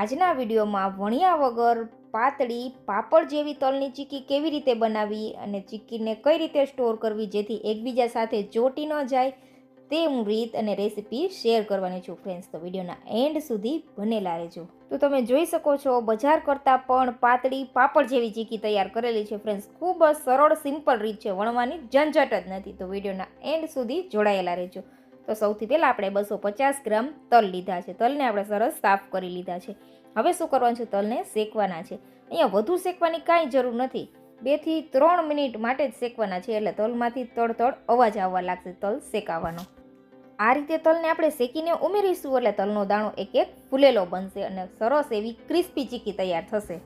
આજના વિડીયોમાં વણ્યા વગર પાતળી પાપડ જેવી તલની ચીક્કી કેવી રીતે બનાવવી અને ચીક્કીને કઈ રીતે સ્ટોર કરવી જેથી એકબીજા સાથે ચોટી ન જાય, તે હું રીત અને રેસીપી શેર કરવાની છું. ફ્રેન્ડ્સ, તો વિડીયોના એન્ડ સુધી બનેલા રહેજો. તો તમે જોઈ શકો છો, બજાર કરતાં પણ પાતળી પાપડ જેવી ચીક્કી તૈયાર કરેલી છે. ફ્રેન્ડ્સ, ખૂબ જ સરળ, સિમ્પલ રીત છે. વણવાની ઝંઝટ જ નથી. તો વિડીયોના એન્ડ સુધી જોડાયેલા રહેજો. તો સૌથી પહેલાં આપણે બસો પચાસ ગ્રામ તલ લીધા છે. તલને આપણે સરસ સાફ કરી લીધા છે. હવે શું કરવાનું છે? તલને શેકવાના છે. અહીંયા વધુ શેકવાની કાંઈ જરૂર નથી. બેથી ત્રણ મિનિટ માટે જ શેકવાના છે એટલે તલમાંથી તડતડ અવાજ આવવા લાગશે તલ શેકાવાનો. આ રીતે તલને આપણે શેકીને ઉમેરીશું એટલે તલનો દાણો એક એક ફૂલેલો બનશે અને સરસ એવી ક્રિસ્પી ચીકી તૈયાર થશે.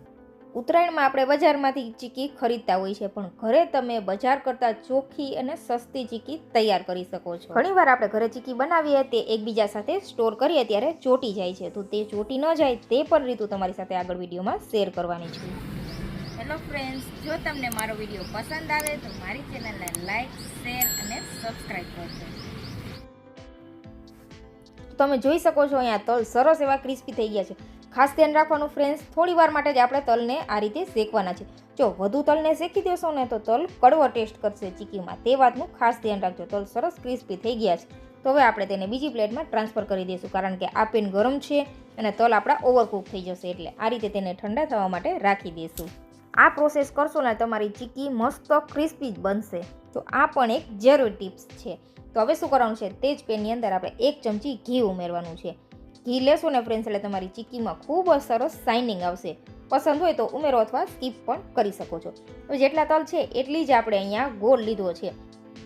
ઉત્તરાયણમાં આપણે બજારમાંથી ચીકી ખરીદતા હોય છે પણ ઘરે તમે બજાર કરતાં ચોખ્ખી અને સસ્તી ચીકી તૈયાર કરી શકો છો. ઘણીવાર આપણે ઘરે ચીકી બનાવીએ તે એકબીજા સાથે સ્ટોર કરીએ ત્યારે ચોટી જાય છે. તો તે ચોટી ન જાય તે પણ રીતુ તમારી સાથે આગળ વિડીયોમાં શેર કરવાની છે. હેલો ફ્રેન્ડ્સ જો તમને મારો વીડિયો પસંદ આવે તો મારી ચેનલને લાઈક શેર અને સબસ્ક્રાઈબ કરજો. તમે જોઈ શકો છો અહીંયા તલ સરસ એવા ક્રિસ્પી થઈ ગયા છે. ખાસ ધ્યાન રાખવાનું ફ્રેન્ડ્સ થોડી વાર માટે જ આપણે તલને આ રીતે શેકવાના છે. જો વધુ તલને શેકી દેશો ને તો તલ કડવો ટેસ્ટ કરશે ચીકીમાં. તે વાતનું ખાસ ધ્યાન રાખજો. તલ સરસ ક્રિસ્પી થઈ ગયા છે. તો હવે આપણે તેને બીજી પ્લેટમાં ટ્રાન્સફર કરી દઈશું, કારણ કે આ પેન ગરમ છે અને તલ આપણા ઓવરકુક થઈ જશે, એટલે આ રીતે તેને ઠંડા થવા માટે રાખી દઈશું. આ પ્રોસેસ કરશો ને તમારી ચીકી મસ્ત ક્રિસ્પી જ બનશે. તો આ પણ એક જરૂર ટિપ્સ છે. તો હવે શું કરવાનું છે? તે જ પેનની અંદર આપણે એક ચમચી ઘી ઉમેરવાનું છે. ઘી લેશો ને ફ્રેન્ડ્સ એટલે તમારી ચીક્કીમાં ખૂબ જ સરસ શાઇનિંગ આવશે. પસંદ હોય તો ઉમેરો અથવા સ્કીપ પણ કરી શકો છો. તો જેટલા તલ છે, એટલી જ આપણે અહીંયા ગોળ લીધો છે.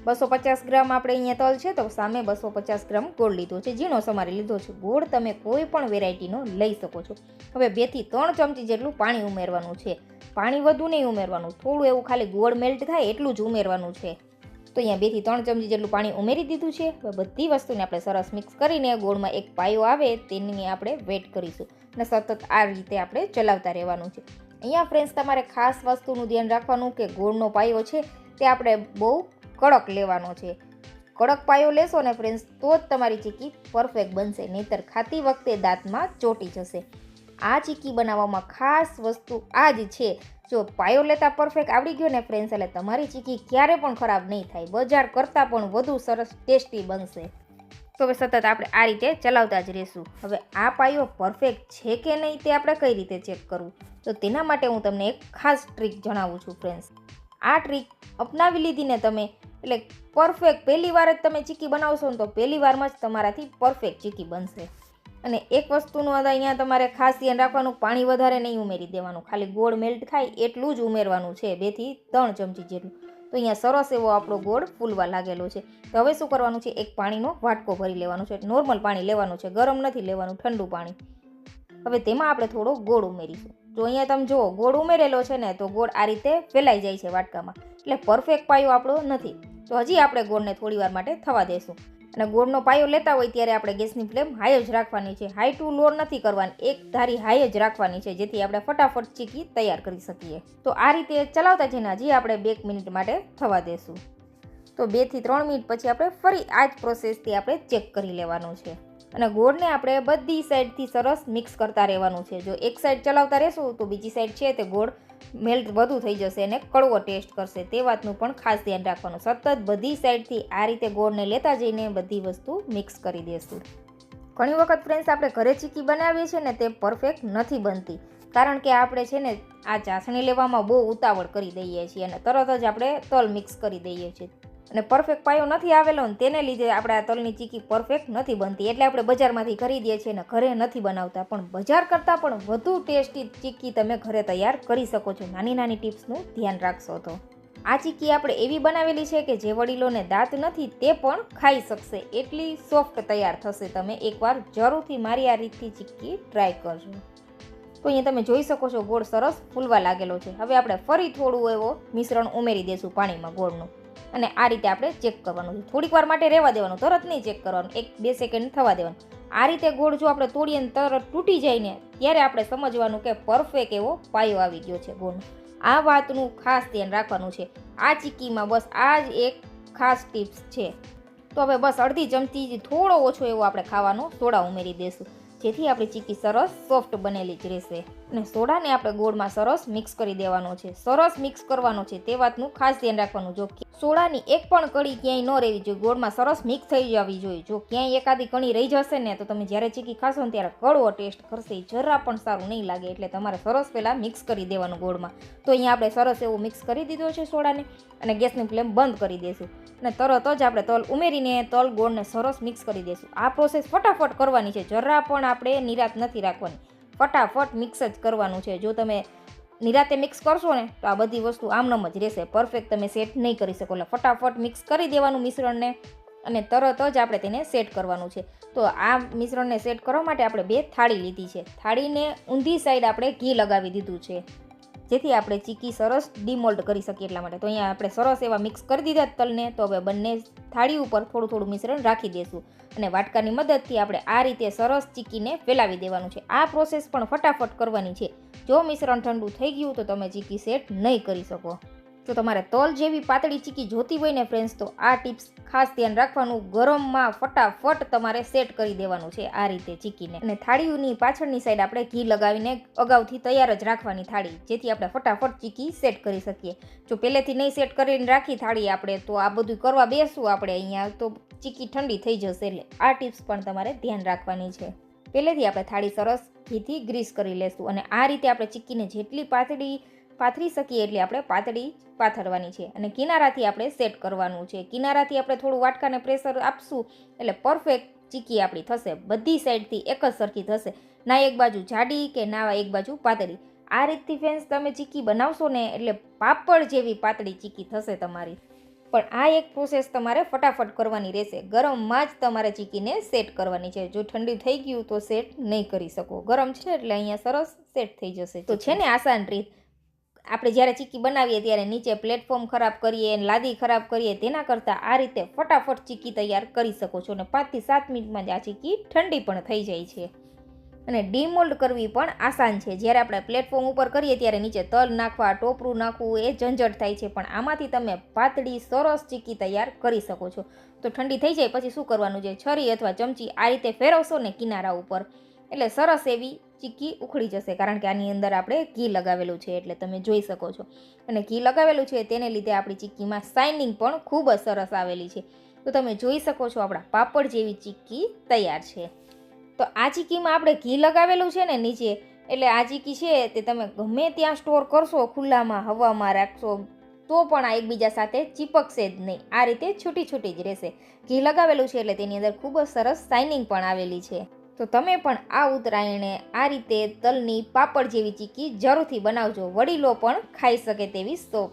બસો પચાસ ગ્રામ આપણે અહીંયા તલ છે, તો સામે બસો પચાસ ગ્રામ ગોળ લીધો છે. ઝીણો સમારે લીધો છે. ગોળ તમે કોઈ પણ વેરાયટીનો લઈ શકો છો. હવે બેથી ત્રણ ચમચી જેટલું પાણી ઉમેરવાનું છે. પાણી વધુ નહીં ઉમેરવાનું. થોડું એવું ખાલી ગોળ મેલ્ટ થાય, એટલું જ ઉમેરવાનું છે. તો અહીંયા બેથી ત્રણ ચમચી જેટલું પાણી ઉમેરી દીધું છે. હવે બધી વસ્તુને આપણે સરસ મિક્સ કરીને ગોળમાં એક પાયો આવે તેની આપણે વેટ કરીશું અને સતત આ રીતે આપણે ચલાવતા રહેવાનું છે. અહીંયા ફ્રેન્ડ્સ તમારે ખાસ વસ્તુનું ધ્યાન રાખવાનું કે ગોળનો પાયો છે તે આપણે બહુ કડક લેવાનો છે. કડક પાયો લેશો ને ફ્રેન્ડ્સ તો જ તમારી ચીકી પરફેક્ટ બનશે, નહીંતર ખાતી વખતે દાંતમાં ચોટી જશે. આ ચીકી બનાવવામાં ખાસ વસ્તુ આ જ છે. જો પાયો લેતા પરફેક્ટ આવડી ગયો ને ફ્રેન્ડ્સ એટલે તમારી ચીકી ક્યારે પણ ખરાબ નહીં થાય. બજાર કરતાં પણ વધુ સરસ ટેસ્ટી બનશે. તો હવે સતત આપણે આ રીતે ચલાવતા જ રહીશું. હવે આ પાયો પરફેક્ટ છે કે નહીં તે આપણે કઈ રીતે ચેક કરવું? તો તેના માટે હું તમને એક ખાસ ટ્રીક જણાવું છું ફ્રેન્ડ્સ આ ટ્રીક અપનાવી લીધીને તમે, એટલે પરફેક્ટ પહેલી વાર જ તમે ચીકી બનાવશો ને તો પહેલી વારમાં જ તમારાથી પરફેક્ટ ચીકી બનશે. અને એક વસ્તુનું અહીંયા તમારે ખાસ ધ્યાન રાખવાનું, પાણી વધારે નહીં ઉમેરી દેવાનું. ખાલી ગોળ મેલ્ટ થાય એટલું જ ઉમેરવાનું છે, બેથી ત્રણ ચમચી જેટલું. તો અહીંયા સરસ એવો આપણો ગોળ ફૂલવા લાગેલો છે. તો હવે શું કરવાનું છે? એક પાણીનો વાટકો ભરી લેવાનો છે. નોર્મલ પાણી લેવાનું છે, ગરમ નથી લેવાનું, ઠંડુ પાણી. હવે તેમાં આપણે થોડો ગોળ ઉમેરીશું. તો અહીંયા તમે જુઓ, ગોળ ઉમેરેલો છે ને, તો ગોળ આ રીતે ફેલાઈ જાય છે વાટકામાં. એટલે પરફેક્ટ પાયો આપણો નથી. તો હજી આપણે ગોળને થોડી વાર માટે થવા દેશું. અને ગોળનો પાયો લેતા હોય ત્યારે આપણે ગેસની ફ્લેમ હાઈ જ રાખવાની છે. હાઈ ટુ લો નથી કરવાની, એક ધારી હાઈ જ રાખવાની છે, જેથી આપણે ફટાફટ ચીકી તૈયાર કરી શકીએ. તો આ રીતે ચલાવતા જઈને હજી આપણે બે મિનિટ માટે થવા દેશું. તો બેથી ત્રણ મિનિટ પછી આપણે ફરી આ જ પ્રોસેસથી આપણે ચેક કરી લેવાનું છે. અને ગોળને આપણે બધી સાઈડથી સરસ મિક્સ કરતા રહેવાનું છે. જો એક સાઈડ ચલાવતા રહેશું તો બીજી સાઈડ છે તે ગોળ મેલ્ટ વધુ થઈ જશે અને કડવો ટેસ્ટ કરશે. તે વાતનું પણ ખાસ ધ્યાન રાખવાનું. સતત બધી સાઈડથી આ રીતે ગોળને લેતા જઈને બધી વસ્તુ મિક્સ કરી દેશું. ઘણી વખત ફ્રેન્ડ્સ આપણે ઘરે ચીકી બનાવીએ છીએ ને તે પરફેક્ટ નથી બનતી. કારણ કે આપણે છે ને આ ચાસણી લેવામાં બહુ ઉતાવળ કરી દઈએ છીએ અને તરત જ આપણે તલ મિક્સ કરી દઈએ છીએ. અને પરફેક્ટ પાયો નથી આવેલો ને તેને લીધે આપણે આ તલની ચીકી પરફેક્ટ નથી બનતી. એટલે આપણે બજારમાંથી ખરીદીએ છીએ અને ઘરે નથી બનાવતા. પણ બજાર કરતાં પણ વધુ ટેસ્ટી ચીકી તમે ઘરે તૈયાર કરી શકો છો. નાની નાની ટિપ્સનું ધ્યાન રાખશો તો. આ ચીકી આપણે એવી બનાવેલી છે કે જે વડીલોને દાંત નથી, તે પણ ખાઈ શકશે. એટલી સોફ્ટ તૈયાર થશે. તમે એકવાર જરૂરથી મારી આ રીતથી ચીકી ટ્રાય કરજો. તો અહીંયા તમે જોઈ શકો છો, ગોળ સરસ ફૂલવા લાગેલો છે. હવે આપણે ફરી થોડું એવો મિશ્રણ ઉમેરી દઈશું પાણીમાં ગોળનું. અને આ રીતે આપણે ચેક કરવાનું થોડીક વાર માટે રહેવા દેવાનું, તરત નહીં ચેક કરવાનું. એક, બે સેકન્ડ થવા દેવાનું. આ રીતે ગોળ જો આપણે તોડીએ ને તરત તૂટી જાય ને, ત્યારે આપણે સમજવાનું કે પરફેક્ટ એવો પાયો આવી ગયો છે ગોળનો. આ વાતનું ખાસ ધ્યાન રાખવાનું છે. આ ચીક્કીમાં બસ આ જ એક ખાસ ટિપ્સ છે. તો હવે બસ અડધી ચમચી થોડો ઓછો એવો આપણે ખાવાનો સોડા ઉમેરી દઈશું. જેથી આપણી ચીકી સરસ સોફ્ટ બનેલી જ રહેશે. અને સોડાને આપણે ગોળમાં સરસ મિક્સ કરી દેવાનો છે. સરસ મિક્સ કરવાનો છે તે વાતનું ખાસ ધ્યાન રાખવાનું. જો સોડાની એક પણ કળી ક્યાંય ન રહેવી જોઈએ. ગોળમાં સરસ મિક્સ થઈ જવી જોઈએ. જો ક્યાંય એકાદી કણી રહી જશે ને, તો તમે જ્યારે ચીકી ખાશો ને ત્યારે કડવો ટેસ્ટ કરશે. જરા પણ સારું નહીં લાગે. એટલે તમારે સરસ પહેલાં મિક્સ કરી દેવાનું ગોળમાં. તો અહીંયા આપણે સરસ એવું મિક્સ કરી દીધો છે સોડાને. અને ગેસની ફ્લેમ બંધ કરી દઈશું. અને તરત જ આપણે તલ ઉમેરીને તલ ગોળને સરસ મિક્સ કરી દઈશું. આ પ્રોસેસ ફટાફટ કરવાની છે. જરા પણ આપણે નિરાત નથી રાખવાની. ફટાફટ મિક્સ જ કરવાનું છે. જો તમે નિરાતે મિક્સ કરશો ને, તો આ બધી વસ્તુ આમનમ જ રહેશે. પરફેક્ટ તમે સેટ નહીં કરી શકો. એટલે ફટાફટ મિક્સ કરી દેવાનું મિશ્રણને અને તરત જ આપણે તેને સેટ કરવાનું છે. તો આ મિશ્રણને સેટ કરવા માટે આપણે બે થાળી લીધી છે. થાળીને ઊંધી સાઈડ આપણે ઘી લગાવી દીધું છે. જેથી આપણે ચીકી સરસ ડીમોલ્ડ કરી શકીએ એટલા માટે. તો અહીંયા આપણે સરસ એવા મિક્સ કરી દીધા તલને. તો હવે બંને થાળી ઉપર થોડું થોડું મિશ્રણ રાખી દઈશું અને વાટકાની મદદથી આપણે આ રીતે સરસ ચીકીને ફેલાવી દેવાનું છે. આ પ્રોસેસ પણ ફટાફટ કરવાની છે. જો મિશ્રણ ઠંડુ થઈ ગયું તો તમે ચીકી સેટ નહીં કરી શકો. જો તમારે તલ જેવી પાતળી ચીકી જોતી હોય ને ફ્રેન્ડ્સ તો આ ટિપ્સ ખાસ ધ્યાન રાખવાનું. ગરમમાં ફટાફટ તમારે સેટ કરી દેવાનું છે આ રીતે ચીકીને. અને થાળીઓની પાછળની સાઈડ આપણે ઘી લગાવીને અગાઉથી તૈયાર જ રાખવાની થાળી, જેથી આપણે ફટાફટ ચીકી સેટ કરી શકીએ. જો પહેલેથી નહીં સેટ કરીને રાખી થાળી આપણે, તો આ બધું કરવા બેસું આપણે અહીંયા, તો ચીકી ઠંડી થઈ જશે એટલે આ ટિપ્સ પણ તમારે ધ્યાન રાખવાની છે. પહેલેથી આપણે થાળી સરસ ઘીથી ગ્રીસ કરી લેશું અને આ રીતે આપણે ચીકીને જેટલી પાતળી પાથરી શકીએ એટલે આપણે પાતળી પાથરવાની છે. અને કિનારાથી આપણે સેટ કરવાનું છે. કિનારાથી આપણે થોડું વાટકાને પ્રેશર આપશું એટલે પરફેક્ટ ચીકી આપણી થશે. બધી સાઈડથી એક જ સરખી થશે. ના એક બાજુ જાડી કે ના એક બાજુ પાતળી. આ રીતથી ફેન્સ તમે ચીકી બનાવશો ને એટલે પાપડ જેવી પાતળી ચીકી થશે તમારી. પણ આ એક પ્રોસેસ તમારે ફટાફટ કરવાની રહેશે. ગરમમાં જ તમારે ચીકીને સેટ કરવાની છે. જો ઠંડી થઈ ગયું તો સેટ નહીં કરી શકો. ગરમ છે એટલે અહીંયા સરસ સેટ થઈ જશે. તો છે ને આસાન રીત. આપણે જ્યારે ચીકી બનાવીએ ત્યારે નીચે પ્લેટફોર્મ ખરાબ કરીએ અને લાદી ખરાબ કરીએ તેના કરતાં આ રીતે ફટાફટ ચીકી તૈયાર કરી શકો છો અને પાંચથી સાત મિનિટમાં જ આ ચીકી ઠંડી પણ થઈ જાય છે. અને ડીમોલ્ડ કરવી પણ આસાન છે. જ્યારે આપણે પ્લેટફોર્મ ઉપર કરીએ ત્યારે નીચે તલ નાખવા, ટોપરું નાખવું એ ઝંઝટ થાય છે. પણ આમાંથી તમે પાતળી, સરસ ચીકી તૈયાર કરી શકો છો. તો ઠંડી થઈ જાય પછી શું કરવાનું છે? છરી અથવા ચમચી આ રીતે ફેરવશો ને કિનારા ઉપર. એટલે સરસ એવી ચીક્કી ઉખડી જશે કારણ કે આની અંદર આપણે ઘી લગાવેલું છે એટલે તમે જોઈ શકો છો. અને ઘી લગાવેલું છે તેને લીધે આપણી ચીક્કીમાં શાઇનિંગ પણ ખૂબ જ સરસ આવેલી છે. તો તમે જોઈ શકો છો આપણા પાપડ જેવી ચીક્કી તૈયાર છે. તો આ ચીક્કીમાં આપણે ઘી લગાવેલું છે ને નીચે, એટલે આ ચીક્કી છે તે તમે ગમે ત્યાં સ્ટોર કરશો, ખુલ્લામાં હવામાં રાખશો, તો પણ આ એકબીજા સાથે ચીપકશે જ નહીં. આ રીતે છૂટી છૂટી જ રહેશે. ઘી લગાવેલું છે એટલે તેની અંદર ખૂબ જ સરસ શાઇનિંગ પણ આવેલી છે. તો તમે પણ આ ઉત્તરાયણે આ રીતે તલની પાપડ જેવી ચીક્કી જરૂરથી બનાવજો. વડીલો પણ ખાઈ શકે તેવી સોપ